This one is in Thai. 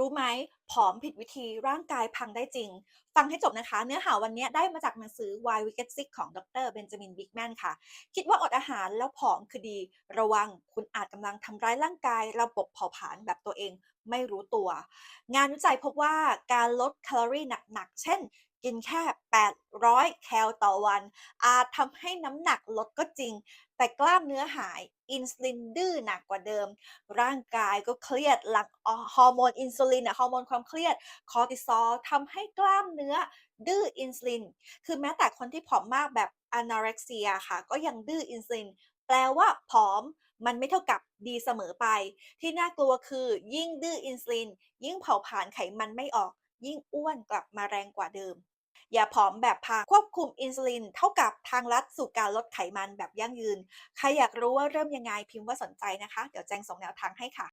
รู้ไหมผอมผิดวิธีร่างกายพังได้จริง ฟังให้จบนะคะ เนื้อหาวันนี้ได้มาจากหนังสือ Why We Get Sick ของดรเบนจามินบิ๊กแมนค่ะ คิดว่าอดอาหารแล้วผอมคือดี ระวังคุณอาจกำลังทำร้ายร่างกาย ระบบเผาผลาญแบบตัวเองไม่รู้ตัว งานวิจัยพบว่าการลดแคลอรี่หนักๆ เช่น กินแค่ 800 แคลต่อวัน อาจทำให้น้ำหนักลดก็จริง แต่กล้ามเนื้อหาย อินซูลินดื้อหนักกว่าเดิม ร่างกายก็เครียดหลังฮอร์โมนอินซูลินอะฮอร์โมนความเครียด คอร์ติซอลทำให้กล้ามเนื้อดื้ออินซูลิน คือแม้แต่คนที่ผอมมากแบบอนาเร็กเซียค่ะ ก็ยังดื้ออินซูลิน แปลว่าผอมมันไม่เท่ากับดีเสมอไป ที่น่ากลัวคือยิ่งดื้ออินซูลิน ยิ่งเผาผลาญไขมันไม่ออก ยิ่งอ้วนกลับมาแรงกว่าเดิม อย่าผอมแบบพาควบคุมอินซูลิน เท่ากับทางลัดสู่การลดไขมันแบบยั่งยืน ใครอยากรู้ว่าเริ่มยังไงพิมพ์ว่าสนใจนะคะ เดี๋ยวแจงส่งแนวทางให้ค่ะ